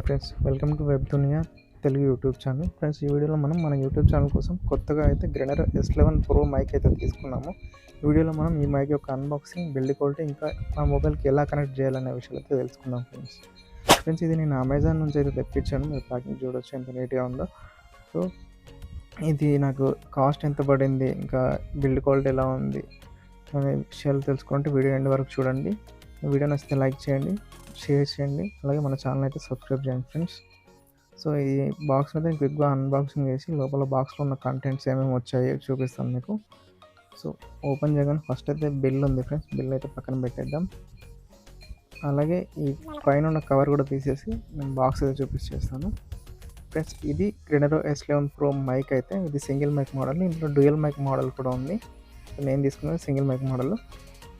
Hi friends welcome to web Duniya Telugu YouTube channel. Friends ఈ వీడియోలో మనం మన యూట్యూబ్ ఛానల్ కోసం కొత్తగా అయితే Grenaro S eleven pro mic అయితే తీసుకున్నాము. ఈ వీడియోలో మనం ఈ మైక్ యొక్క అన్బాక్సింగ్ బిల్డ్ క్వాలిటీ ఇంకా మా మొబైల్కి ఎలా కనెక్ట్ చేయాలనే విషయాలు అయితే తెలుసుకుందాం ఫ్రెండ్స్. ఫ్రెండ్స్ ఇది నేను అమెజాన్ నుంచి అయితే తెప్పించాను. మీరు ప్యాకింగ్ చూడొచ్చు ఎంత నీట్గా ఉందో. సో ఇది నాకు కాస్ట్ ఎంత పడింది ఇంకా బిల్డ్ క్వాలిటీ ఎలా ఉంది అనే విషయాలు తెలుసుకుంటే వీడియో ఎండ్ వరకు చూడండి. వీడియో నచ్చితే లైక్ చేయండి. షేర్ చేయండి. అలాగే మన ఛానల్ అయితే సబ్స్క్రైబ్ చేయండి ఫ్రెండ్స్. సో ఈ బాక్స్ అయితే క్విక్గా అన్బాక్సింగ్ చేసి లోపల బాక్స్లో ఉన్న కంటెంట్స్ ఏమేమి వచ్చాయో చూపిస్తాను మీకు. సో ఓపెన్ చేయగానే ఫస్ట్ అయితే బిల్ ఉంది ఫ్రెండ్స్. బిల్ అయితే పక్కన పెట్టేద్దాం. అలాగే ఈ పైన ఉన్న కవర్ కూడా తీసేసి నేను బాక్స్ అయితే చూపించేస్తాను. ఫ్రెండ్స్ ఇది Grenaro S eleven pro mic అయితే. ఇది సింగిల్ మైక్ మోడల్ ఇందులో డ్యూయల్ మైక్ మోడల్ కూడా ఉంది. నేను తీసుకున్నది సింగిల్ మైక్ మోడల్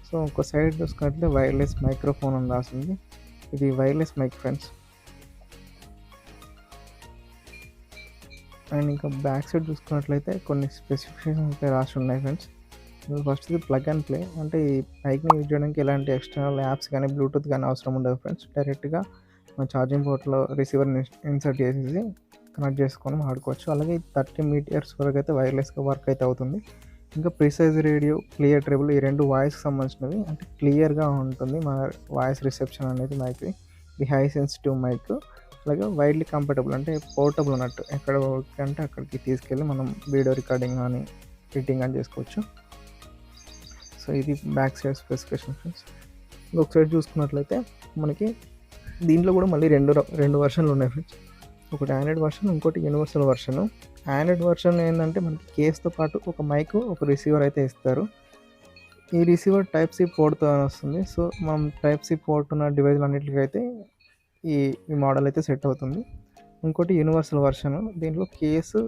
సో ఒక సైడ్ చూసుకున్నట్లయితే వైర్లెస్ మైక్రోఫోన్ అని రాసింది. ఇది వైర్లెస్ మైక్ ఫ్రెండ్స్ అండ్ ఇంకా బ్యాక్ సైడ్ చూసుకున్నట్లయితే కొన్ని స్పెసిఫికేషన్స్ అయితే రాసి ఉన్నాయి ఫ్రెండ్స్ ఫస్ట్ ఇది ప్లగ్ అండ్ ప్లే అంటే ఈ మైక్ని యూజ్ చేయడానికి ఎలాంటి ఎక్స్టర్నల్ యాప్స్ కానీ బ్లూటూత్ కానీ అవసరం ఉండదు ఫ్రెండ్స్ డైరెక్ట్గా మన ఛార్జింగ్ పోర్ట్లో రిసీవర్ని ఇన్సర్ట్ చేసేసి కనెక్ట్ చేసుకొని ఆడుకోవచ్చు అలాగే థర్టీ మీటర్స్ వరకు అయితే వైర్లెస్గా వర్క్ అయితే అవుతుంది. ఇంకా ప్రిసైజ్ రేడియో క్లియర్ ట్రిబుల్ ఈ రెండు వాయిస్కి సంబంధించినవి. అంటే క్లియర్గా ఉంటుంది మన వాయిస్ రిసెప్షన్ అనేది మైక్ ఇది హై సెన్సిటివ్ మైక్. అలాగే వైడ్లీ కంఫర్టబుల్ అంటే పోర్టబుల్ అన్నట్టు. ఎక్కడ అంటే అక్కడికి తీసుకెళ్ళి మనం వీడియో రికార్డింగ్ కానీ ఎడిటింగ్ కానీ చేసుకోవచ్చు. సో ఇది బ్యాక్ సైడ్ స్పెసిఫికేషన్ ఫ్రెండ్స్. ఇంకొక సైడ్ చూసుకున్నట్లయితే మనకి దీంట్లో కూడా మళ్ళీ రెండు ర- రెండు వర్షన్లు ఉన్నాయి ఫ్రెండ్స్. ఒకటి ఆండ్రాయిడ్ వర్షన్ ఇంకోటి యూనివర్సల్ వర్షను. ఆండ్రాయిడ్ వర్షన్ ఏంటంటే మనకి కేస్తో పాటు ఒక మైక్ ఒక రిసీవర్ అయితే ఇస్తారు. ఈ రిసీవర్ టైప్ సి పోర్ట్తో వస్తుంది. సో మనం టైప్ సి పోర్ట్ ఉన్న డివైజ్లు అన్నిటికైతే ఈ ఈ మోడల్ అయితే సెట్ అవుతుంది. ఇంకోటి యూనివర్సల్ వర్షన్ దీంట్లో కేసు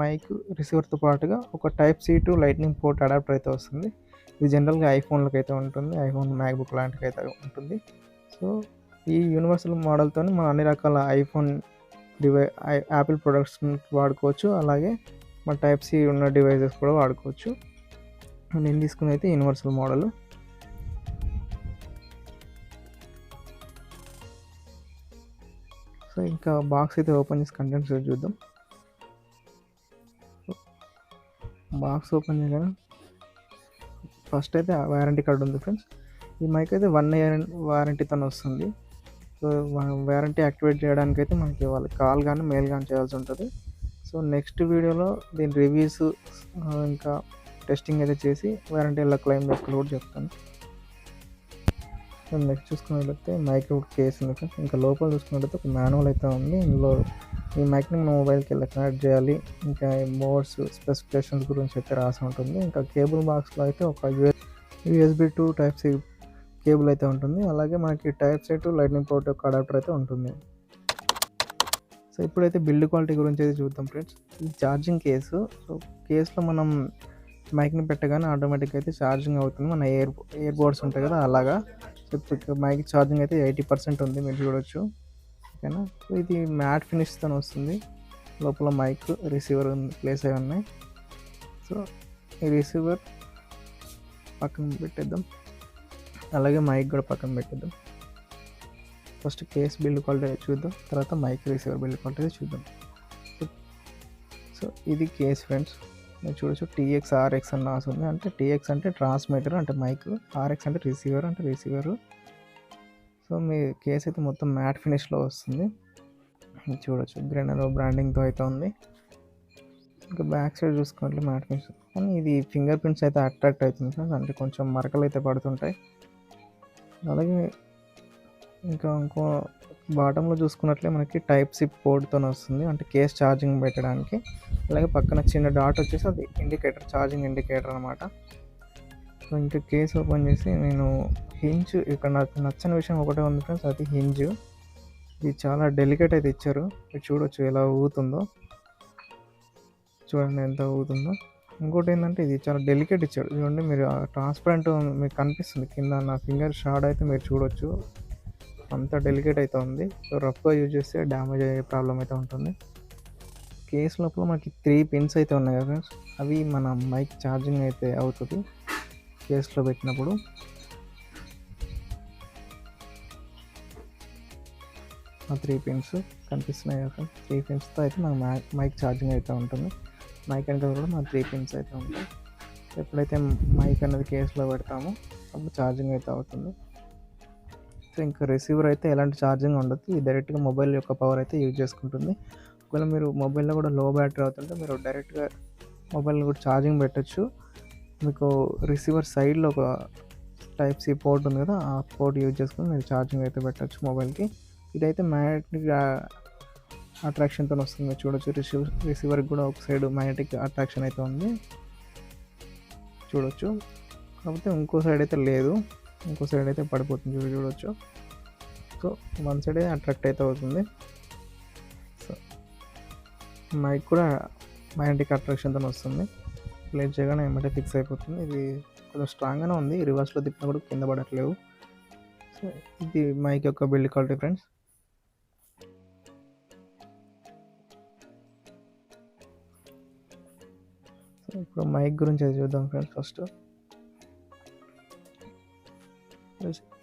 మైక్ రిసీవర్తో పాటుగా ఒక type C to lightning port adapter అయితే వస్తుంది. ఇది జనరల్గా ఐఫోన్లకు అయితే ఉంటుంది. ఐఫోన్ మ్యాక్బుక్ లాంటికి అయితే ఉంటుంది. సో ఈ యూనివర్సల్ మోడల్తో మనం అన్ని రకాల ఐఫోన్ డివై యాపిల్ ప్రొడక్ట్స్ వాడుకోవచ్చు. అలాగే మన టైప్ సి ఉన్న డివైజెస్ కూడా వాడుకోవచ్చు. నేను తీసుకుని అయితే యూనివర్సల్ మోడల్ సో ఇంకా బాక్స్ అయితే ఓపెన్ చేసి కంటెంట్స్ చూద్దాం. బాక్స్ ఓపెన్ చేయగానే ఫస్ట్ అయితే వారంటీ కార్డు ఉంది ఫ్రెండ్స్ ఈ మైక్ అయితే వన్ ఇయర్ వారంటీతో వస్తుంది. సో వారంటీ యాక్టివేట్ చేయడానికి అయితే మనకి వాళ్ళకి కాల్ కానీ మెయిల్ కానీ చేయాల్సి ఉంటుంది. సో నెక్స్ట్ వీడియోలో దీని రివ్యూస్ ఇంకా టెస్టింగ్ అయితే చేసి వారంటీ ఎలా క్లెయిమ్ చేసుకోవాలి కూడా చెప్తాను. సో నెక్స్ట్ చూసుకున్నట్లయితే మైక్ కేస్ ఉంది ఇంకా లోపల చూసుకున్నట్లయితే ఒక మాన్యువల్ అయితే ఉంది. ఇందులో ఈ మైక్ని మన మొబైల్కి ఎలా కనెక్ట్ చేయాలి ఇంకా మోడ్స్ స్పెసిఫికేషన్స్ గురించి అయితే రాసి ఉంటుంది. ఇంకా కేబుల్ బాక్స్లో అయితే ఒక U S USB to type C cable అయితే ఉంటుంది. అలాగే మనకి టైప్ సెట్ లైట్నింగ్ పోర్ట్ యొక్క అడాప్టర్ అయితే ఉంటుంది. సో ఇప్పుడైతే బిల్డ్ క్వాలిటీ గురించి అయితే చూద్దాం ఫ్రెండ్స్. ఇది ఛార్జింగ్ కేసు. సో కేసులో మనం మైక్ని పెట్టగానే ఆటోమేటిక్గా అయితే ఛార్జింగ్ అవుతుంది. మన ఇయర్ ఇయర్ బోర్డ్స్ ఉంటాయి కదా అలాగా. సో మైక్ ఛార్జింగ్ అయితే ఎయిటీ పర్సెంట్ ఉంది. మీరు చూడొచ్చు. ఓకేనా? సో ఇది మ్యాట్ ఫినిష్తో వస్తుంది. లోపల మైక్ రిసీవర్ ప్లేస్ అయి ఉన్నాయి సో ఈ రిసీవర్ పక్కన పెట్టేద్దాం. అలాగే మైక్ కూడా పక్కన పెట్టేద్దాం. ఫస్ట్ కేస్ బిల్డ్ క్వాలిటీ చూద్దాం. తర్వాత మైక్ రిసీవర్ బిల్డ్ క్వాలిటీ చూద్దాం. సో ఇది కేస్ ఫ్రెండ్స్ మీరు చూడొచ్చు టీఎక్స్ ఆర్ఎక్స్ అని రాసి ఉంది. అంటే టీఎక్స్ అంటే ట్రాన్స్మిటర్ అంటే మైక్ ఆర్ఎక్స్ అంటే రిసీవర్ అంటే రిసీవర్ సో మీ కేస్ అయితే మొత్తం మ్యాట్ ఫినిష్లో వస్తుంది. చూడొచ్చు గ్రెనరో బ్రాండింగ్తో అయితే ఉంది. ఇంకా బ్యాక్ సైడ్ చూసుకుంటే మ్యాట్ ఫినిష్ కానీ ఇది ఫింగర్ ప్రింట్స్ అయితే అట్రాక్ట్ అవుతుంది ఫ్రెండ్స్ అంటే కొంచెం మరకలు అయితే పడుతుంటాయి. అలాగే ఇంకా ఇంకో బాటంలో చూసుకున్నట్లే మనకి టైప్ సి పోర్ట్తో వస్తుంది. అంటే కేస్ ఛార్జింగ్ పెట్టడానికి. అలాగే పక్కన చిన్న డాట్ వచ్చేసి అది ఇండికేటర్ ఛార్జింగ్ ఇండికేటర్ అనమాట సో ఇంకా కేస్ ఓపెన్ చేసి నేను హింజ్ ఇక్కడ నాకు నచ్చని విషయం ఒకటే ఉంది ఫ్రెండ్స్ అది హింజ్. ఇది చాలా డెలికేట్ అయితే ఇచ్చారు. మీరు చూడొచ్చు ఎలా ఊగుతుందో. చూడండి ఎంత ఊగుతుందో. ఇంకోటి ఏంటంటే ఇది చాలా డెలికేట్ ఇచ్చాడు. చూడండి మీరు ట్రాన్స్పరెంట్ మీకు కనిపిస్తుంది. కింద నా ఫింగర్ షార్ట్ అయితే మీరు చూడొచ్చు. అంత డెలికేట్ అయితే ఉంది. సో రఫ్గా యూజ్ చేస్తే డ్యామేజ్ అయ్యే ప్రాబ్లం అయితే ఉంటుంది. కేస్ లోపల మనకి త్రీ పిన్స్ అయితే ఉన్నాయి కదా ఫ్రెండ్స్ అవి మన మైక్ ఛార్జింగ్ అయితే అవుతుంది. కేస్లో పెట్టినప్పుడు. ఆ త్రీ పిన్స్ కనిపిస్తున్నాయి కదా త్రీ పిన్స్తో అయితే మనకు మైక్ ఛార్జింగ్ అయితే ఉంటుంది. మైక్ అనేది కూడా మన త్రీ పిన్స్ అయితే ఉంటాయి. ఎప్పుడైతే మైక్ అనేది కేసులో పెడతామో అప్పుడు ఛార్జింగ్ అయితే అవుతుంది. సో ఇంకా రిసీవర్ అయితే ఎలాంటి ఛార్జింగ్ ఉండదు. డైరెక్ట్గా మొబైల్ యొక్క పవర్ అయితే యూజ్ చేసుకుంటుంది. ఒకవేళ మీరు మొబైల్లో కూడా లో బ్యాటరీ అవుతుంటే మీరు డైరెక్ట్గా మొబైల్ కూడా ఛార్జింగ్ పెట్టచ్చు. మీకు రిసీవర్ సైడ్లో ఒక టైప్ సి పోర్ట్ ఉంది కదా ఆ పోర్ట్ యూజ్ చేసుకుని మీరు ఛార్జింగ్ అయితే పెట్టచ్చు మొబైల్కి. ఇదైతే మ్యాగ్నెటిక్ అట్రాక్షన్తో వస్తుంది. చూడొచ్చు రిసీవర్ రిసీవర్కి కూడా ఒక సైడ్ మ్యాగ్నెటిక్ అట్రాక్షన్ అయితే ఉంది. చూడొచ్చు. కాకపోతే ఇంకో సైడ్ అయితే లేదు. ఇంకో సైడ్ అయితే పడిపోతుంది. చూడ చూడొచ్చు. సో వన్ సైడ్ అయితే అట్రాక్ట్ అయితే అవుతుంది. సో మైక్ కూడా మ్యాగ్నెటిక్ అట్రాక్షన్తో వస్తుంది. ప్లేట్ చేయగానే ఏమంటే ఫిక్స్ అయిపోతుంది. ఇది కొంచెం స్ట్రాంగ్గానే ఉంది. రివర్స్లో తిప్పినా కూడా కింద పడట్లేవు. సో ఇది మైక్ యొక్క బిల్డ్ క్వాలిటీ ఫ్రెండ్స్ ఇప్పుడు మైక్ గురించి అది చూద్దాం ఫ్రెండ్స్ ఫస్ట్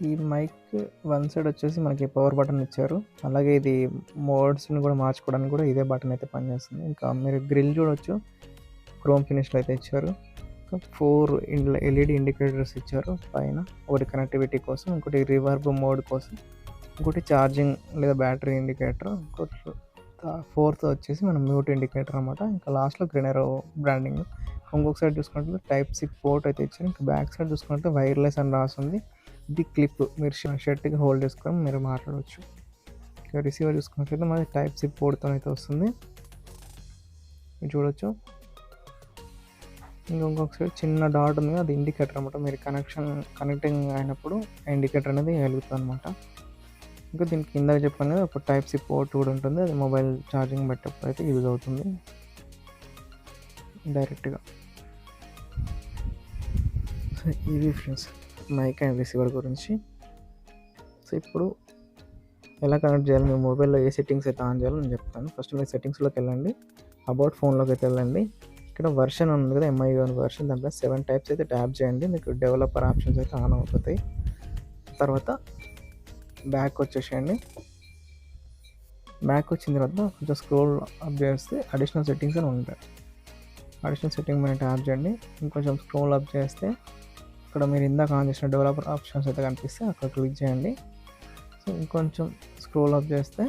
ఈ మైక్ వన్ సైడ్ వచ్చేసి మనకి పవర్ బటన్ ఇచ్చారు. అలాగే ఇది మోడ్స్ని కూడా మార్చుకోవడానికి కూడా ఇదే బటన్ అయితే పనిచేస్తుంది. ఇంకా మీరు గ్రిల్ చూడొచ్చు. క్రోమ్ ఫినిష్లో అయితే ఇచ్చారు. ఫోర్ ఎల్ఈడి ఇండికేటర్స్ ఇచ్చారు పైన. ఒకటి కనెక్టివిటీ కోసం ఇంకోటి రివర్బ్ మోడ్ కోసం ఇంకోటి ఛార్జింగ్ లేదా బ్యాటరీ ఇండికేటర్ ఇంకోటి ఫోర్త్ వచ్చేసి మనం మ్యూట్ ఇండికేటర్ అనమాట ఇంకా లాస్ట్లో గ్రెనరో బ్రాండింగ్. ఇంకొక సైడ్ చూసుకుంటే టైప్ సిక్ పోర్ట్ అయితే ఇచ్చారు. ఇంకా బ్యాక్ సైడ్ చూసుకుంటే వైర్లెస్ అని రాస్తుంది ఇది క్లిప్. మీరు షర్ట్కి హోల్డ్ చేసుకొని మీరు మాట్లాడవచ్చు. ఇంకా రిసీవర్ చూసుకున్నట్లయితే మాది టైప్ సి పోర్ట్తో అయితే వస్తుంది. మీరు చూడొచ్చు. ఇంకా ఇంకొక సైడ్ చిన్న డాట్ ఉంది అది ఇండికేటర్ అనమాట మీరు కనెక్షన్ కనెక్టింగ్ అయినప్పుడు ఆ ఇండికేటర్ అనేది వెలుగుతుంది అనమాట ఇంకా దీనికి ఇందాక చెప్పాను కదా ఒక టైప్ సి పోర్ట్ కూడా ఉంటుంది. అది మొబైల్ ఛార్జింగ్ పెట్టేప్పుడు అయితే యూజ్ అవుతుంది. డైరెక్ట్గా సో ఇవి ఫ్రెండ్స్ మైక్ అండ్ రిసీవర్ గురించి. సో ఇప్పుడు ఎలా కనెక్ట్ చేయాలి? మీ మొబైల్లో ఏ సెట్టింగ్స్ అయితే ఆన్ చేయాలో నేను చెప్తాను. ఫస్ట్ మీరు సెట్టింగ్స్లోకి వెళ్ళండి. అబౌట్ ఫోన్లోకి అయితే వెళ్ళండి. ఇక్కడ వర్షన్ ఉంది కదా ఎంఐ వర్షన్ దాంట్లో సెవెన్ టైప్స్ అయితే ట్యాప్ చేయండి. మీకు డెవలపర్ ఆప్షన్స్ అయితే ఆన్ అవుతాయి. తర్వాత బ్యాక్ వచ్చేసేయండి. బ్యాక్ వచ్చిన తర్వాత కొంచెం స్క్రోల్ అప్ చేస్తే అడిషనల్ సెట్టింగ్స్ అని ఉంటాయి. అడిషనల్ సెట్టింగ్ మీద ట్యాప్ చేయండి. ఇంకొంచెం స్క్రోల్ అప్ చేస్తే ఇక్కడ మీరు ఇందాక ఆన్ చేసిన డెవలపర్ ఆప్షన్స్ అయితే కనిపిస్తే అక్కడ క్లిక్ చేయండి. సో ఇంకొంచెం స్క్రోల్ అప్ చేస్తే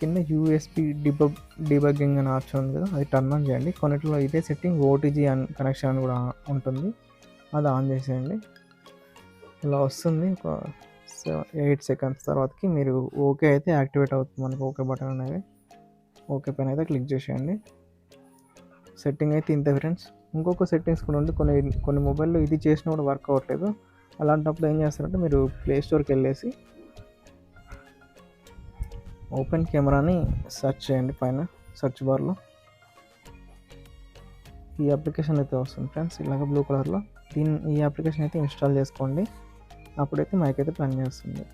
కింద యూఎస్పి డిబబ్ డిబగ్గింగ్ అనే ఆప్షన్ ఉంది కదా అది టర్న్ ఆన్ చేయండి. కొన్నిట్లో ఇదే సెట్టింగ్ ఓటీజీ అన్ కనెక్షన్ అని కూడా ఉంటుంది. అది ఆన్ చేసేయండి. ఇలా వస్తుంది. ఒక ఎయిట్ సెకండ్స్ తర్వాతకి మీరు ఓకే అయితే యాక్టివేట్ అవుతుంది మనకు ఓకే బటన్ అనేది. ఓకే పైన అయితే క్లిక్ చేసేయండి. సెట్టింగ్ అయితే ఇంత ఫ్రెండ్స్ ఇంకొక సెట్టింగ్స్ కూడా ఉంది. కొన్ని కొన్ని మొబైల్లో ఇది చేసినా కూడా వర్క్ అవ్వట్లేదు. అలాంటప్పుడు ఏం చేస్తారంటే మీరు ప్లే స్టోర్కి వెళ్ళేసి ఓపెన్ కెమెరాని సెర్చ్ చేయండి పైన సెర్చ్ బార్లో ఈ అప్లికేషన్ అయితే వస్తుంది ఫ్రెండ్స్ ఇలాగ బ్లూ కలర్లో దీన్ని ఈ అప్లికేషన్ అయితే ఇన్స్టాల్ చేసుకోండి. అప్పుడైతే మైక్ అయితే పని చేస్తుంది.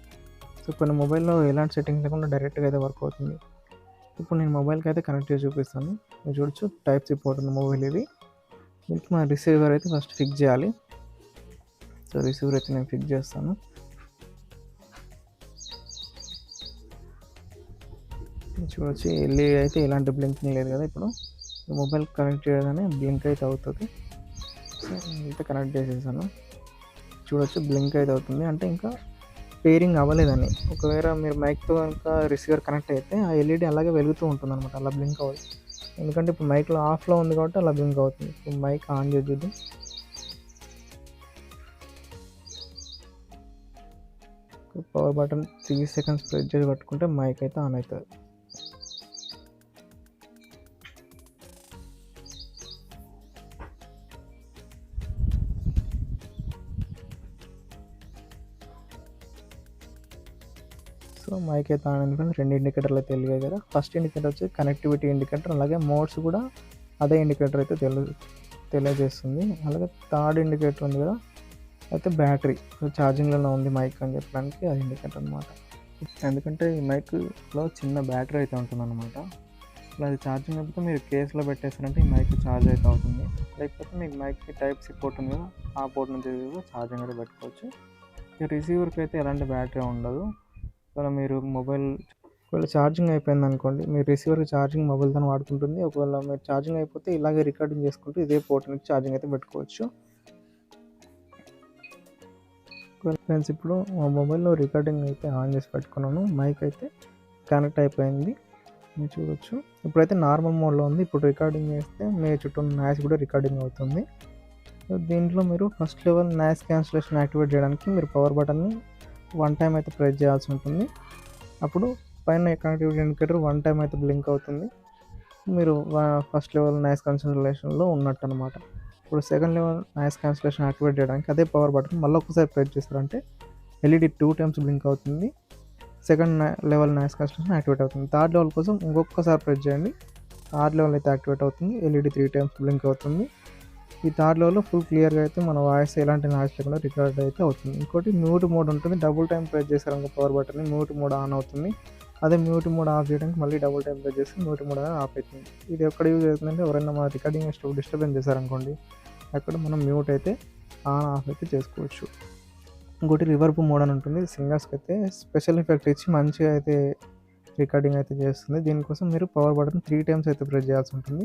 సో కొన్ని మొబైల్లో ఎలాంటి సెట్టింగ్స్ లేకుండా డైరెక్ట్గా అయితే వర్క్ అవుతుంది. ఇప్పుడు నేను మొబైల్కి అయితే కనెక్ట్ చేసి చూపిస్తాను. మీరు చూడొచ్చు టైప్ సి మొబైల్ ఇది. దీనికి మన రిసీవర్ అయితే ఫస్ట్ ఫిక్స్ చేయాలి. సో రిసీవర్ అయితే నేను ఫిక్స్ చేస్తాను. చూడొచ్చు వెళ్ళి అయితే ఎలాంటి బ్లింకింగ్ లేదు కదా ఇప్పుడు. మొబైల్ కనెక్ట్ చేయగానే బ్లింక్ అయితే అవుతుంది. సో అయితే కనెక్ట్ చేసేసాను. చూడొచ్చు బ్లింక్ అయితే అవుతుంది. అంటే ఇంకా పేరింగ్ అవ్వలేదని. ఒకవేళ మీరు మైక్తో కనుక రిసీవర్ కనెక్ట్ అయితే ఆ ఎల్ఈడి అలాగే వెలుగుతూ ఉంటుంది అనమాట అలా బ్లింక్ అవ్వదు. ఎందుకంటే ఇప్పుడు మైక్లో ఆఫ్లో ఉంది కాబట్టి అలా బ్లింక్ అవుతుంది. ఇప్పుడు మైక్ ఆన్ చేసి చూద్దాం. Power button three seconds press చేసి పట్టుకుంటే మైక్ అయితే ఆన్ అవుతుంది. సో మైక్ అయితే ఆన్ అయింది ఫ్రెండ్స్ రెండు ఇండికేటర్లు అయితే తెలియాయి కదా. ఫస్ట్ ఇండికేటర్ వచ్చి కనెక్టివిటీ ఇండికేటర్ అలాగే మోడ్స్ కూడా అదే ఇండికేటర్ అయితే తెలి తెలియజేస్తుంది. అలాగే థర్డ్ ఇండికేటర్ ఉంది కదా అయితే బ్యాటరీ ఛార్జింగ్లోనే ఉంది మైక్ అని చెప్పడానికి అది ఇండికేటర్ అనమాట ఎందుకంటే ఈ మైక్లో చిన్న బ్యాటరీ అయితే ఉంటుంది అనమాట ఇలా అది ఛార్జింగ్ అయిపోతే మీరు కేసులో పెట్టేస్తారంటే ఈ మైక్ ఛార్జ్ అయితే అవుతుంది. లేకపోతే మీకు మైక్కి టైప్ సి పోర్ట్ ఉంది కదా ఆ పోర్ట్ నుంచి ఛార్జింగ్ అయితే పెట్టుకోవచ్చు. ఇక రిసీవర్కి అయితే ఎలాంటి బ్యాటరీ ఉండదు. ఒకవేళ మీరు మొబైల్ ఒకవేళ ఛార్జింగ్ అయిపోయింది అనుకోండి మీరు రిసీవర్కి ఛార్జింగ్ మొబైల్తో వాడుకుంటుంది ఒకవేళ మీరు ఛార్జింగ్ అయిపోతే ఇలాగే రికార్డింగ్ చేసుకుంటూ ఇదే పోర్ట్ నుంచి ఛార్జింగ్ అయితే పెట్టుకోవచ్చు. ఫ్రెండ్స్ ఇప్పుడు మా మొబైల్లో రికార్డింగ్ అయితే ఆన్ చేసి పెట్టుకున్నాను. మైక్ అయితే కనెక్ట్ అయిపోయింది. మీరు చూడొచ్చు. ఇప్పుడైతే నార్మల్ మోడ్లో ఉంది. ఇప్పుడు రికార్డింగ్ చేస్తే మీ చుట్టూ ఉన్న నాయిస్ కూడా రికార్డింగ్ అవుతుంది. దీంట్లో మీరు first level noise cancellation activate చేయడానికి మీరు పవర్ బటన్ని వన్ టైం అయితే ప్రెస్ చేయాల్సి ఉంటుంది. అప్పుడు పైన కనెక్టివిటీ ఇండికేటర్ వన్ టైం అయితే బ్లింక్ అవుతుంది. మీరు ఫస్ట్ లెవెల్ నాయిస్ క్యాన్సిలేషన్లో ఉన్నట్టు అనమాట ఇప్పుడు second level noise cancellation activate చేయడానికి అదే పవర్ బటన్ మళ్ళీ ఒకసారి ప్రెస్ చేస్తారంటే L E D two times blink అవుతుంది. Second level noise cancellation activate అవుతుంది. థర్డ్ లెవెల్ కోసం ఇంకొకసారి ప్రెస్ చేయండి. థర్డ్ లెవెల్ అయితే యాక్టివేట్ అవుతుంది. L E D three times blink అవుతుంది. ఈ థర్డ్ లెవెల్లో ఫుల్ క్లియర్గా అయితే మన వాయిస్ ఎలాంటి నాయిస్ లేకుండా రికార్డ్ అయితే అవుతుంది. ఇంకోటి మ్యూట్ మోడ్ ఉంటుంది. Double time press చేశారనుకో power button mute mode on అవుతుంది. అదే మ్యూట్ మోడ్ ఆఫ్ చేయడానికి మళ్ళీ డబుల్ టైం ప్రెస్ చేస్తే మ్యూట్ మోడ్ అనేది ఆఫ్ అవుతుంది. ఇది ఎక్కడ యూజ్ అవుతుందంటే ఎవరైనా మన రికార్డింగ్ స్టవ్ డిస్టర్బెన్స్ చేశారనుకోండి అక్కడ మనం మ్యూట్ అయితే ఆన్ ఆఫ్ అయితే చేసుకోవచ్చు. ఇంకోటి రివర్బ్ మోడ్ అని ఉంటుంది. సింగర్స్కి అయితే స్పెషల్ ఎఫెక్ట్ ఇచ్చి మంచిగా అయితే రికార్డింగ్ అయితే చేస్తుంది. దీనికోసం మీరు పవర్ బటన్ త్రీ టైమ్స్ అయితే ప్రెస్ చేయాల్సి ఉంటుంది.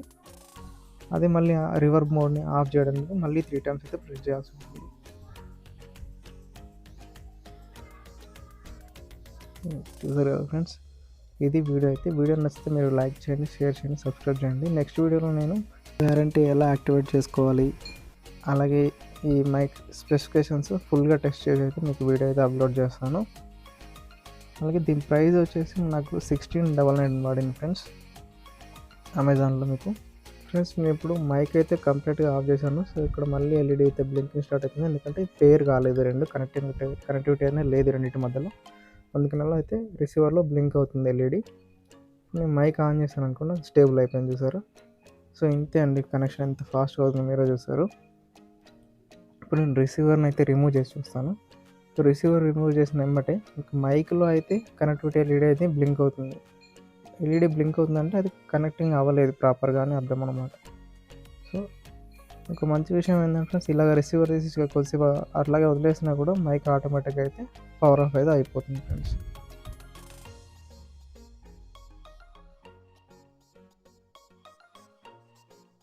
అదే మళ్ళీ రివర్బ్ మోడ్ని ఆఫ్ చేయడానికి మళ్ళీ త్రీ టైమ్స్ అయితే ప్రెస్ చేయాల్సి ఉంటుంది. చూసారు కదా ఫ్రెండ్స్ ఇది వీడియో అయితే. వీడియో నచ్చితే మీరు లైక్ చేయండి షేర్ చేయండి సబ్స్క్రైబ్ చేయండి. నెక్స్ట్ వీడియోలో నేను గ్యారంటీ ఎలా యాక్టివేట్ చేసుకోవాలి అలాగే ఈ మైక్ స్పెసిఫికేషన్స్ ఫుల్గా టెస్ట్ చేసి అయితే మీకు వీడియో అయితే అప్లోడ్ చేస్తాను. అలాగే దీని ప్రైస్ వచ్చేసి నాకు సిక్స్టీన్ డబల్ నైన్ పడింది ఫ్రెండ్స్ అమెజాన్లో మీకు. ఫ్రెండ్స్ నేను ఇప్పుడు మైక్ అయితే కంప్లీట్గా ఆఫ్ చేశాను. సో ఇక్కడ మళ్ళీ ఎల్ఈడి అయితే బ్లింకింగ్ స్టార్ట్ అవుతుంది. ఎందుకంటే పేర్ కాలేదు రెండు. కనెక్టివిటీ కనెక్టివిటీ అనేది లేదు రెండింటి మధ్యలో. అందుకని అయితే రిసీవర్లో బ్లింక్ అవుతుంది ఎల్ఈడి నేను మైక్ ఆన్ చేశాను అనుకున్నా స్టేబుల్ అయిపోయింది చూసారు? సో ఇంతే అండి. కనెక్షన్ ఎంత ఫాస్ట్గా అవుతుంది మీరే చూసారు. ఇప్పుడు నేను రిసీవర్ని అయితే రిమూవ్ చేసి చూస్తాను. సో రిసీవర్ రిమూవ్ చేసిన వెంబటే మైక్లో అయితే కనెక్టివిటీ ఎల్ఈడి అయితే బ్లింక్ అవుతుంది. ఎల్ఈడి బ్లింక్ అవుతుందంటే అది కనెక్టింగ్ అవ్వలేదు ప్రాపర్గా అని అర్థం అనమాట సో ఒక మంచి విషయం ఏంటంటే ఇలాగ రిసీవర్ తీసి కొద్దిసేపు అట్లాగే వదిలేసినా కూడా మైక్ ఆటోమేటిక్గా అయితే పవర్ ఆఫ్ అయితే అయిపోతుంది ఫ్రెండ్స్.